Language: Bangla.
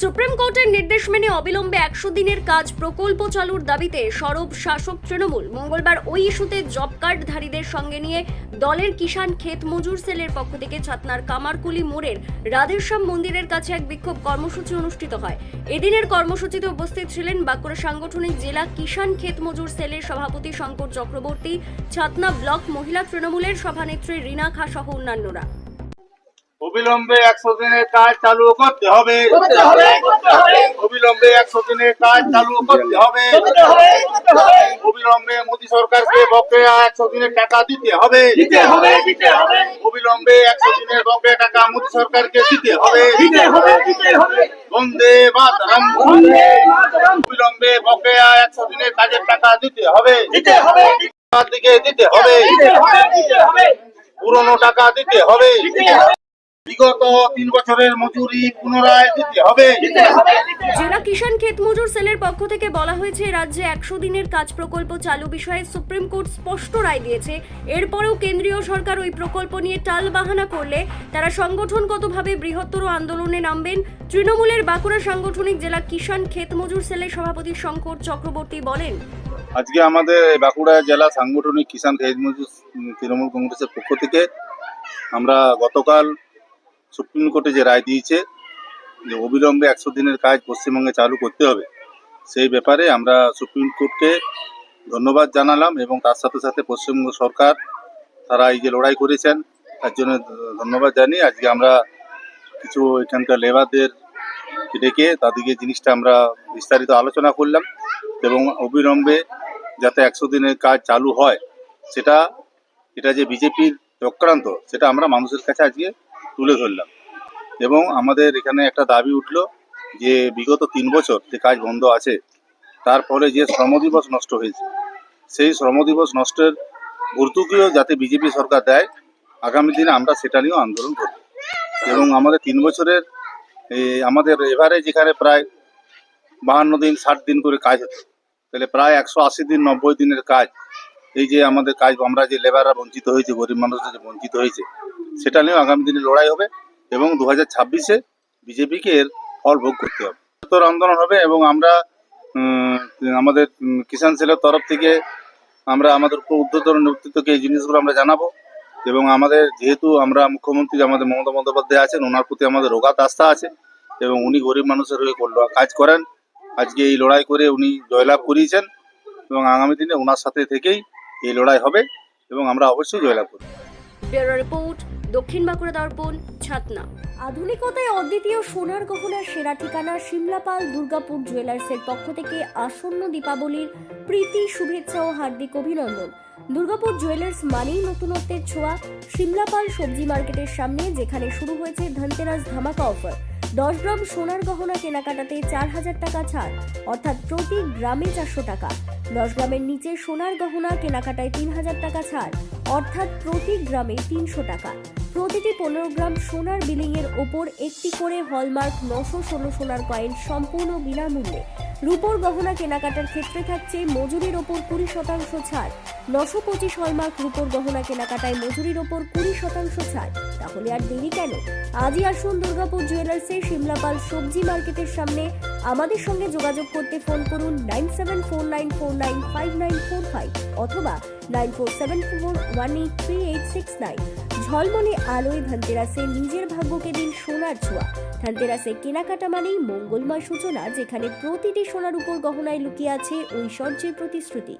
সুপ্রিম কোর্টের নির্দেশ মেনে অবিলম্বে একশো দিনের কাজ প্রকল্প চালুর দাবিতে সরব শাসক তৃণমূল। মঙ্গলবার ওই ইস্যুতে জব কার্ডধারীদের সঙ্গে নিয়ে দলের কিষাণ ক্ষেত মজুর সেলের পক্ষ থেকে ছাতনার কামারকুলি মোড়ের রাধেশ্যাম মন্দিরের কাছে এক বিক্ষোভ কর্মসূচি অনুষ্ঠিত হয়। এদিনের কর্মসূচিতে উপস্থিত ছিলেন বাঁকুড়া সাংগঠনিক জেলা কিষাণ ক্ষেত মজুর সেলের সভাপতি শঙ্কর চক্রবর্তী, ছাতনা ব্লক মহিলা তৃণমূলের সভানেত্রী রীনা খা সহ অন্যান্যরা। অবিলম্বে একশো দিনের কাজ চালু করতে হবে অবিলম্বে একশো দিনের কাজ চালু করতে হবে অবিলম্বে মোদী সরকারকে বকেয়া একশো দিনের টাকা দিতে হবে অবিলম্বে একশো দিনের বকেয়া টাকা মোদী সরকারকে দিতে হবে বন্দে মাতরম অবিলম্বে বকেয়া একশো দিনের কাজের টাকা দিতে হবে দিকে দিতে হবে পুরনো টাকা দিতে হবে বিগত তিন বছরের মজুরি পুনরায় দিতে হবে। দিতে হবে দিতে হবে। জেলা কিষাণ ক্ষেত মজুর সেলের পক্ষ থেকে বলা হয়েছে রাজ্যে একশো দিনের কাজ প্রকল্প চালু বিষয়ে সুপ্রিম কোর্ট স্পষ্ট রায় দিয়েছে। এরপরেও কেন্দ্রীয় সরকার ওই প্রকল্প নিয়ে টাল বাহানা করলে তারা সংগঠনগতভাবে বৃহত্তর আন্দোলনে নামবেন। তৃণমূলের বাঁকুড়া সাংগঠনিক জেলা কিষাণ ক্ষেত মজুর সেলের সভাপতি শঙ্কর চক্রবর্তী বলেন আজকে আমাদের বাঁকুড়া জেলা সাংগঠনিক কিষাণ খেত মজুর তৃণমূল কংগ্রেসের পক্ষ থেকে আমরা গতকাল সুপ্রিম কোর্টে যে রায় দিয়েছে যে অবিলম্বে একশো দিনের কাজ পশ্চিমবঙ্গে চালু করতে হবে, সেই ব্যাপারে আমরা সুপ্রিম কোর্টকে ধন্যবাদ জানালাম এবং তার সাথে সাথে পশ্চিমবঙ্গ সরকার তারা এই যে লড়াই করেছেন, তার জন্য ধন্যবাদ জানিয়ে আজকে আমরা কিছু এখানকার লেবারদের ডেকে তাদেরকে জিনিসটা আমরা বিস্তারিত আলোচনা করলাম এবং অবিলম্বে যাতে একশো দিনের কাজ চালু হয়, সেটা, এটা যে বিজেপির চক্রান্ত, সেটা আমরা মানুষের কাছে আজকে তুলে ধরলাম। এবং আমাদের এখানে একটা দাবি উঠল যে বিগত তিন বছর যে কাজ বন্ধ আছে তারপরে যে শ্রম দিবস নষ্ট হয়েছে, সেই শ্রম দিবস নষ্টের ভর্তুকিও যাতে বিজেপি সরকার দেয়, আগামী দিনে আমরা সেটা নিয়েও আন্দোলন করব। এবং আমাদের তিন বছরের আমাদের এভারেজ যেখানে প্রায় বাহান্ন দিন, ষাট দিন করে কাজ হতো, তাহলে প্রায় একশো আশি দিন, নব্বই দিনের কাজ, এই যে আমাদের কাজ, আমরা যে লেবাররা বঞ্চিত হয়েছে, গরিব মানুষরা যে বঞ্চিত হয়েছে সেটা নিয়েও আগামী দিনে লড়াই হবে এবং দু হাজার ছাব্বিশে বিজেপিকে এর ফল ভোগ করতে হবে। আন্দোলন হবে এবং আমরা আমাদের কিষাণ সেলের তরফ থেকে আমরা আমাদের উপর উদ্যোতন নেতৃত্বকে এই জিনিসগুলো আমরা জানাব এবং আমাদের যেহেতু আমরা মুখ্যমন্ত্রী আমাদের মমতা বন্দ্যোপাধ্যায় আছেন, ওনার প্রতি আমাদের রোগাত আস্থা আছে এবং উনি গরিব মানুষের হয়ে কাজ করেন। আজকে এই লড়াই করে উনি জয়লাভ করিয়েছেন এবং আগামী দিনে ওনার সাথে থেকেই এই লড়াই হবে এবং আমরা অবশ্যই জয়লাভ ব্যুরো রিপোর্ট দক্ষিণ বাঁকুড়া দর্পণ, ছাতনা। আধুনিকতায় অদ্বিতীয় সোনার গহনার সেরা ঠিকানা সিমলাপাল দুর্গাপুর জুয়েলার্সের পক্ষ থেকে আসন্ন দীপাবলির প্রীতি, শুভেচ্ছা ও হার্দিক অভিনন্দন। দুর্গাপুর জুয়েলার্স মানেই নতুনত্বের ছোঁয়া। সিমলাপাল সবজি মার্কেটের সামনে, যেখানে শুরু হয়েছে ধনতেরাস ধামাকা অফার। দশ গ্রাম সোনার গহনা কেনাকাটাতে চার হাজার টাকা ছাড়, অর্থাৎ প্রতি গ্রামে চারশো টাকা। দশ গ্রামের নিচে সোনার গহনা কেনাকাটায় তিন হাজার টাকা ছাড়, অর্থাৎ প্রতি গ্রামে তিনশো টাকা। প্রতিটি পনেরো গ্রাম সোনার বিলিং এর ওপর একটি করে হলমার্ক নশো ষোলো সোনার কয়েন সম্পূর্ণ বিনামূল্যে। রূপোর গহনা কেনাকাটার ক্ষেত্রে থাকছে মজুরির ওপর কুড়ি শতাংশ ছাড়। নশো পঁচিশ হলমার্ক রূপোর গহনা কেনাকাটায় মজুরির ওপর কুড়ি শতাংশ ছাড়। তাহলে আর দেরি কেন? আজই আসুন দুর্গাপুর জুয়েলার্সের সিমলাপাল সবজি মার্কেটের সামনে। আমাদের সঙ্গে যোগাযোগ করতে ফোন করুন nine seven four nine four nine five nine four five. অথবা nine four seven four one eight three eight six nine. ঝলমলে আলোয় ধনতেরাসে নিজের ভাগ্যকে দিন সোনার ছোঁয়া। ধনতেরাসে কেনাকাটা মানেই মঙ্গলময় সূচনা, যেখানে প্রতিটি সোনার উপর গহনায় লুকিয়ে আছে ঐশ্বর্যের প্রতিশ্রুতি।